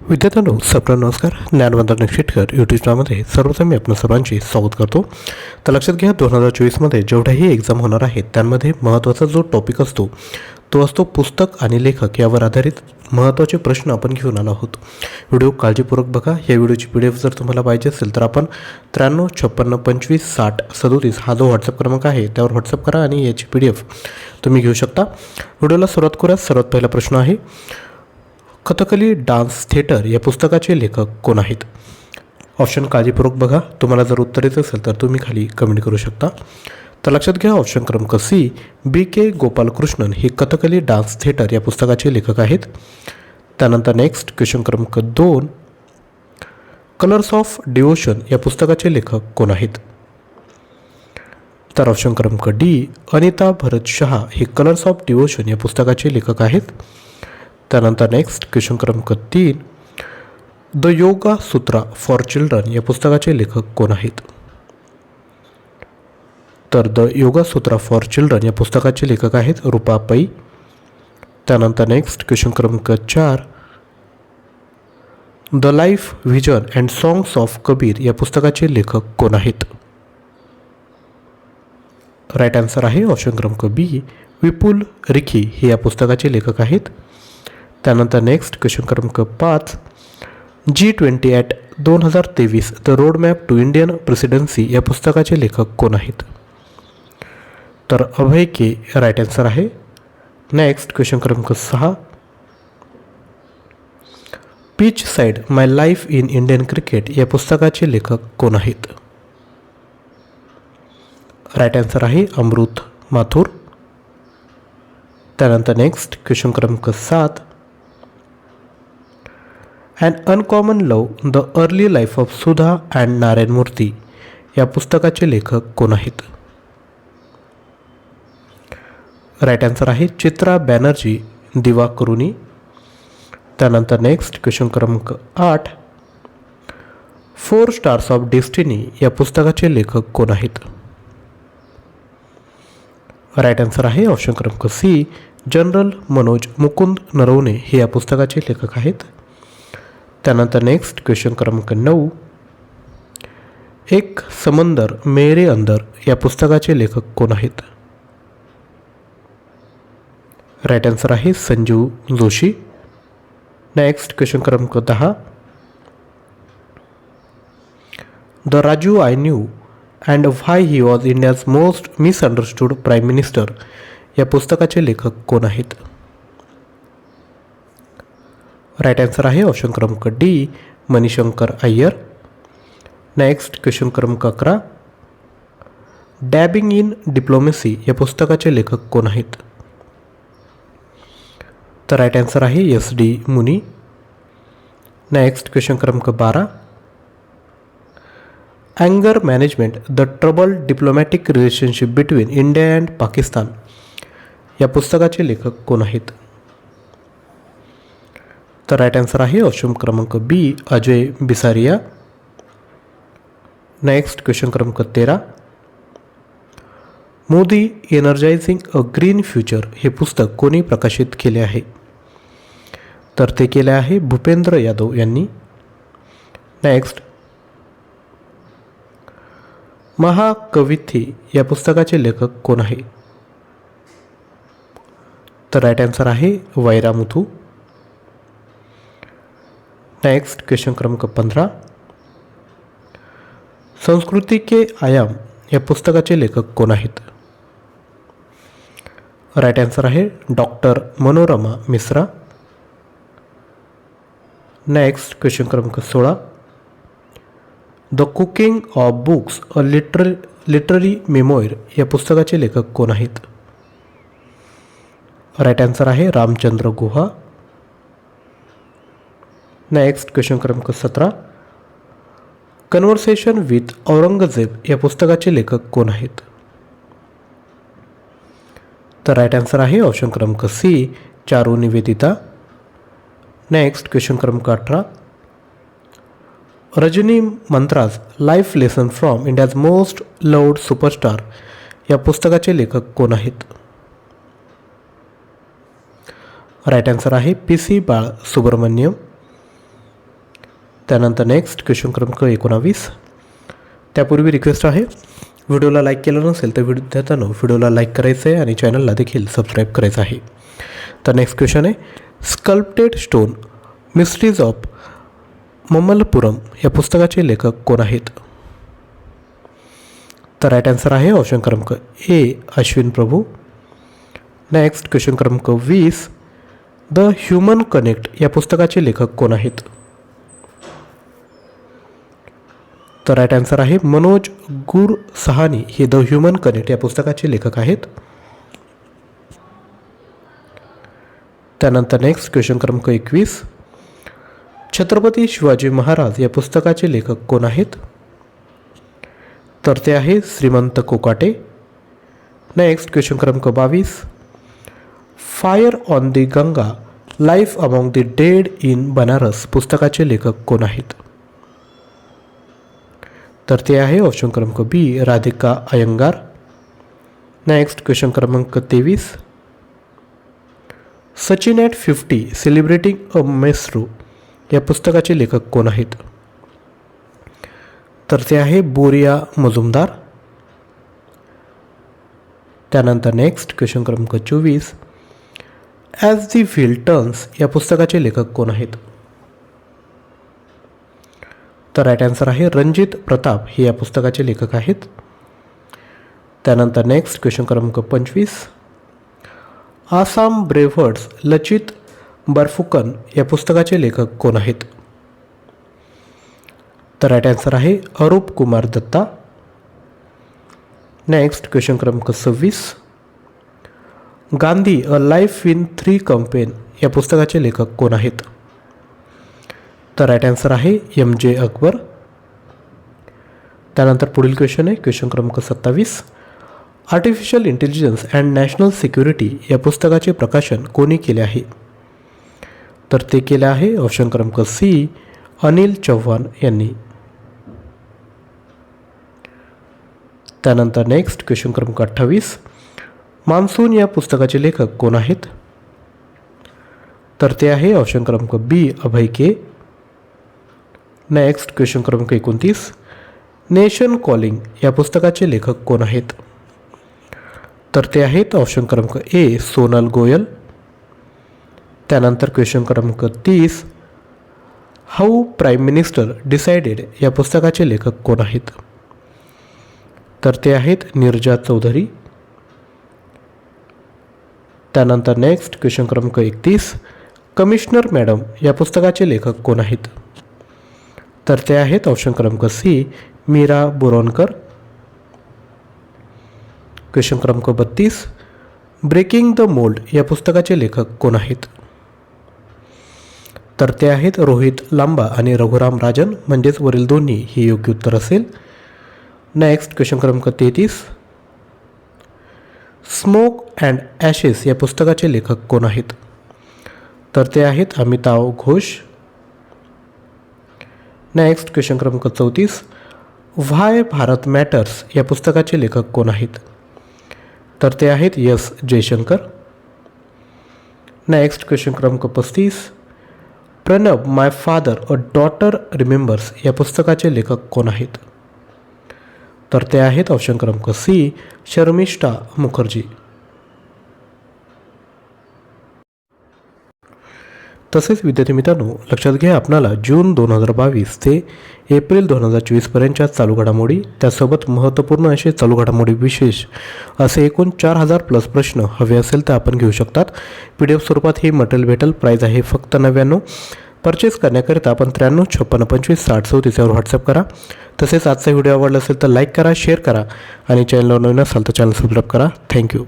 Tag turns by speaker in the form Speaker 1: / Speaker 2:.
Speaker 1: विद्यार्थ्यांनो सप्र नमस्कार. ज्ञानवंतर निक्षेटकर यूट्यूब चॅनलमध्ये सर्वप्रथम मी आपल्या सर्वांचे स्वागत करतो. तर लक्षात घ्या दोन हजार चोवीसमध्ये जेवढ्याही एक्झाम होणार आहेत त्यांमध्ये महत्त्वाचा जो टॉपिक असतो तो असतो पुस्तक आणि लेखक यावर आधारित महत्त्वाचे प्रश्न आपण घेऊन आलो आहोत. व्हिडिओ काळजीपूर्वक बघा. या व्हिडिओची पी डी एफ जर तुम्हाला पाहिजे असेल तर आपण त्र्याण्णव छप्पन्न पंचवीस साठ सदोतीस हा जो व्हॉट्सअप क्रमांक आहे त्यावर व्हॉट्सअप करा आणि याची पी डी एफ तुम्ही घेऊ शकता. व्हिडिओला सुरुवात करूया. सर्वात पहिला प्रश्न आहे कथकली डान्स थिएटर या पुस्तकाचे लेखक कोण आहेत? ऑप्शन काळजीपूर्वक बघा. तुम्हाला जर उत्तर येत असेल तर तुम्ही खाली कमेंट करू शकता. तर लक्षात घ्या ऑप्शन क्रमांक सी बी के गोपालकृष्णन हे कथकली डान्स थिएटर या पुस्तकाचे लेखक आहेत. त्यानंतर नेक्स्ट क्वेश्चन क्रमांक दोन कलर्स ऑफ डिवोशन या पुस्तकाचे लेखक कोण आहेत? तर ऑप्शन क्रमांक डी अनिता भरत शहा हे कलर्स ऑफ डिवोशन या पुस्तकाचे लेखक आहेत. त्यानंतर नेक्स्ट क्वेश्चन क्रमांक तीन. द योगा सूत्रा फॉर चिल्ड्रन या पुस्तकाचे लेखक कोण आहेत? तर द योगा सूत्रा फॉर चिल्ड्रन या पुस्तकाचे लेखक आहेत रुपा पै. त्यानंतर नेक्स्ट क्वेश्चन क्रमांक चार. The life vision and songs of Kabir या पुस्तकाचे लेखक कोण आहेत? राईट आन्सर आहे ऑप्शन क्रमांक बी विपुल रिखी हे या पुस्तकाचे लेखक आहेत. त्यानंतर नेक्स्ट क्वेश्चन क्रमांक पाच. जी ट्वेंटी ॲट दोन हजार तेवीस the road map to Indian presidency या पुस्तकाचे लेखक कोण आहेत? तर अभय के राईट आन्सर आहे. नेक्स्ट क्वेश्चन क्रमांक सहा. Pitch side my life in Indian cricket या पुस्तकाचे लेखक कोण आहेत? राईट आन्सर आहे अमृत माथुर. त्यानंतर नेक्स्ट क्वेश्चन क्रमांक सात. And uncommon love the early life of Sudha and Narayan Murthy या पुस्तकाचे लेखक कोण आहेत? राईट आन्सर आहे चित्रा बॅनर्जी दिवा करुनी. त्यानंतर नेक्स्ट क्वेश्चन क्रमांक आठ. फोर स्टार्स ऑफ डेस्टिनी या पुस्तकाचे लेखक कोण आहेत? राईट आन्सर आहे ऑप्शन क्रमांक सी जनरल मनोज मुकुंद नरवणे हे या पुस्तकाचे लेखक आहेत. त्यानंतर नेक्स्ट क्वेश्चन क्रमांक नऊ. एक समंदर मेरे अंदर या पुस्तकाचे लेखक कोण आहेत? राईट आन्सर आहे संजू जोशी. नेक्स्ट क्वेश्चन क्रमांक दहा. The Rajiv I knew and why he was India's most misunderstood prime minister या पुस्तकाचे लेखक कोण आहेत? राईट आन्सर आहे ऑप्शन क्रमांक D Mani Shankar Aiyar. Next question क्रमांक अकरा. डॅबिंग इन डिप्लोमेसी या पुस्तकाचे लेखक कोण आहेत? तर राईट आन्सर आहे S D Muni. Next question क्रमांक बारा. अँगर management the trouble diplomatic relationship between India and Pakistan या पुस्तकाचे लेखक कोण आहेत? तर राईट आन्सर आहे ऑप्शन क्रमांक B Ajay Bisaria. Next question क्रमांक तेरा. Modi energising a green future हे पुस्तक कोणी प्रकाशित केले आहे? तर ते केले आहे भूपेंद्र यादव यांनी. नेक्स्ट महाकविथी या पुस्तकाचे लेखक कोण आहे? तर राईट आन्सर आहे वैरामुथू. नेक्स्ट क्वेश्चन क्रमांक पंधरा. संस्कृती के आयाम या पुस्तकाचे लेखक कोण आहेत? राईट आन्सर आहे doctor Manorama Mishra. Next question क्रमांक सोळा. The cooking of books a liter literary memoir या पुस्तकाचे लेखक कोण आहेत? राईट आन्सर आहे रामचंद्र गुहा. नेक्स्ट क्वेश्चन क्रमांक सतरा. कन्व्हर्सेशन विथ औरंगजेब या पुस्तकाचे लेखक कोण आहेत? तर राईट आन्सर आहे ऑप्शन क्रमांक C Charu Nivedita. Next question क्रमांक अठरा. Rajini mantras life lesson from India's most loved superstar या पुस्तकाचे लेखक कोण आहेत? राईट आन्सर आहे पी सी बाळ सुब्रमण्यम त्यानंतर नेक्स्ट क्वेश्चन क्रमांक एकोणावीस. त्यापूर्वी रिक्वेस्ट आहे व्हिडिओला लाईक केलं नसेल तर विद्यार्थ्यांनो व्हिडिओला लाईक करायचं आहे आणि चॅनलला देखील सबस्क्राईब करायचं आहे. तर नेक्स्ट क्वेश्चन आहे sculpted stone mysteries of Mamallapuram या पुस्तकाचे लेखक कोण आहेत? तर राईट आन्सर आहे ऑप्शन क्रमांक A Ashwin Prabhu. Next question क्रमांक वीस द ह्युमन कनेक्ट या पुस्तकाचे लेखक कोण आहेत? तर राईट आन्सर आहे मनोज गुर सहानी हे द ह्युमन कनेक्ट या पुस्तकाचे लेखक आहेत. त्यानंतर नेक्स्ट क्वेश्चन क्रमांक एकवीस. छत्रपती शिवाजी महाराज या पुस्तकाचे लेखक कोण आहेत? तर ते आहे श्रीमंत कोकाटे. नेक्स्ट क्वेश्चन क्रमांक बावीस. Fire on the Ganga life among the dead in Banaras पुस्तकाचे लेखक कोण आहेत? तर ते आहे. ऑप्शन क्रमांक B Radhika Iyengar. Next question क्रमांक तेवीस. Sachin at fifty celebrating a maestro या पुस्तकाचे लेखक कोण आहेत? तर ते आहे बोरिया मजुमदार. त्यानंतर नेक्स्ट क्वेश्चन क्रमांक चोवीस. ॲज दी व्हील टर्न्स या पुस्तकाचे लेखक कोण आहेत? तर राईट आन्सर आहे. रणजित प्रताप हे या पुस्तकाचे लेखक आहेत. त्यानंतर नेक्स्ट क्वेश्चन क्रमांक पंचवीस. आसाम ब्रेव्हर्ड्स लचित बर्फुकन या पुस्तकाचे लेखक कोण आहेत? तर राईट आन्सर आहे अरूप कुमार दत्ता. नेक्स्ट क्वेश्चन क्रमांक सव्वीस. Gandhi a life in three campaign या पुस्तकाचे लेखक कोण आहेत? तर राईट आन्सर आहे एम जे अकबर त्यानंतर पुढील क्वेश्चन आहे क्वेश्चन क्रमांक सत्तावीस. Artificial intelligence and national security या पुस्तकाचे प्रकाशन कोणी केले आहे? तर ते केले आहे ऑप्शन क्रमांक सी अनिल चव्हाण यांनी. त्यानंतर नेक्स्ट क्वेश्चन क्रमांक अठ्ठावीस. मान्सून या पुस्तकाचे लेखक कोण आहेत? तर ते आहे ऑप्शन क्रमांक बी अभय के. नेक्स्ट क्वेश्चन क्रमांक एकोणतीस. नेशन कॉलिंग या पुस्तकाचे लेखक कोण आहेत? तर ते आहेत ऑप्शन क्रमांक ए सोनल गोयल. त्यानंतर क्वेश्चन क्रमांक तीस. हाऊ प्राईम मिनिस्टर डिसाइडेड या पुस्तकाचे लेखक कोण आहेत? तर ते आहेत निर्जा चौधरी. त्यानंतर नेक्स्ट क्वेश्चन क्रमांक एकतीस. कमिशनर मॅडम या पुस्तकाचे लेखक कोण आहेत? तर ते आहेत ऑप्शन क्रमांक सी मीरा बोरोनकर क्वेश्चन क्रमांक बत्तीस ब्रेकिंग द मोल्ड या पुस्तकाचे लेखक कोण आहेत? तर ते आहेत रोहित लांबा आणि रघुराम राजन म्हणजेच वरील दोन्ही हे योग्य उत्तर असेल. नेक्स्ट क्वेश्चन क्रमांक तेहतीस स्मोक अँड ॲशेस या पुस्तकाचे लेखक कोण आहेत? तर ते आहेत अमिताव घोष नेक्स्ट क्वेश्चन क्रमांक चौतीस. व्हाय भारत मॅटर्स या पुस्तकाचे लेखक कोण आहेत? तर ते आहेत यस जयशंकर. नेक्स्ट क्वेश्चन क्रमांक पस्तीस. Pranab my father a daughter remembers या पुस्तकाचे लेखक कोण आहेत? तर ते आहेत ऑप्शन क्रमांक सी शर्मिष्ठा मुखर्जी. तसेच विद्यार्थी मित्रांनो लक्षात घ्या आपणाला जून दोन हजार बावीस ते एप्रिल दोन हजार चोवीसपर्यंतच्या चालू घडामोडी त्यासोबत महत्त्वपूर्ण असे चालू घडामोडी विशेष असे एकूण चार हजार प्लस प्रश्न हवे असेल तर आपण घेऊ शकतात. पी डी एफ स्वरूपात हे मटेरियल भेटल. प्राईज आहे फक्त नव्याण्णव. परचेस करण्याकरिता आपण त्र्याण्णव छप्पन्न पंचवीस साठ चौतीस यावर व्हॉट्सअप करा. तसेच आजचा व्हिडिओ आवडला असेल तर लाईक करा शेअर करा आणि चॅनलवर नवीन असाल तर चॅनल सबस्क्राईब करा. थँक्यू.